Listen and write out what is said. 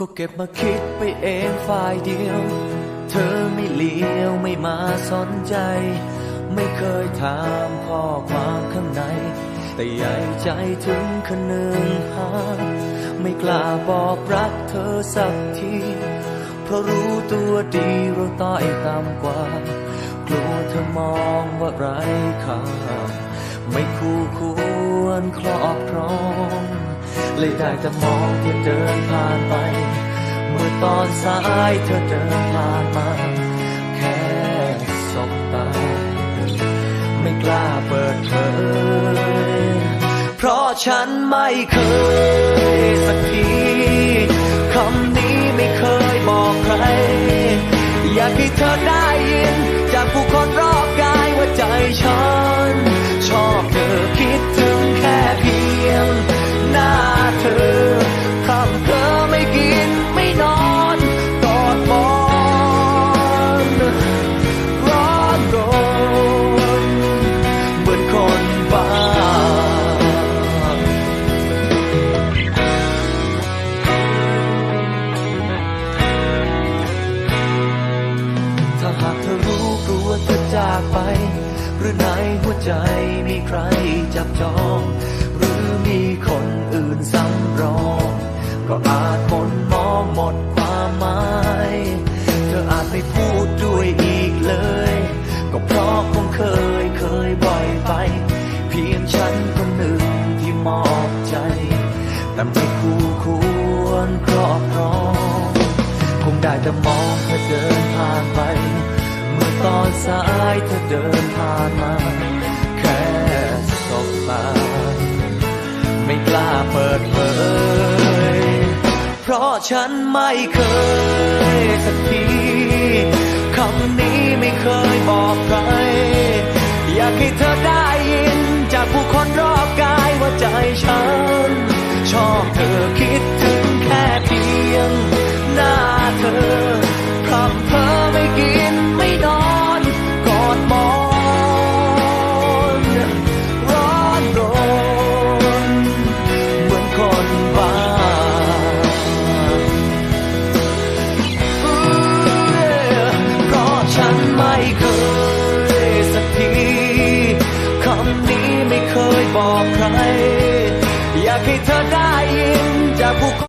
ก็เก็บมาคิดไปเองฝ่ายเดียว เธอไม่เลี้ยวไม่มาสนใจ ไม่เคยถามข้อความข้างใน แต่ใหญ่ใจถึงขนึงหา ไม่กล้าบอกรักเธอสักที เพราะรู้ตัวดีเราต้อยต่ำกว่า กลัวเธอมองว่าไร้ค่า ไม่คู่ควรครอบครอ เลยได้แต่มองเธอเดินผ่านไป เมื่อตอนสายเธอเดินผ่านมา แค่สบตา ไม่กล้าเปิดเผยเพราะฉันไม่เคยสักทีคำนี้ไม่เคยบอกใคร อยากให้เธอได้ยินจากผู้คนรอ รือในหัวใจมีใครจับจอง หรือมีคนอื่นซ้ำรอง ก็อาจคนมองหมดความหมาย เธออาจไม่พูดด้วยอีกเลย ก็เพราะคงเคยเคยบ่อยไป เพียงฉันคนหนึ่งที่มอบใจแต่ไม่คู่ควรครอบครอง คงได้แต่มองเธอเดินผ่านไป เมื่อตอนสาย เธอเดินผ่านมา แค่สบตา ไม่กล้าเปิดเผยเพราะฉันไม่เคยสักทีคำนี้ไม่เคยบอกใคร อยากให้เธอได้ ฉันไม่เคยสักทีคำนี้ไม่เคยบอกใคร อยากให้เธอได้ยินจากผู้คน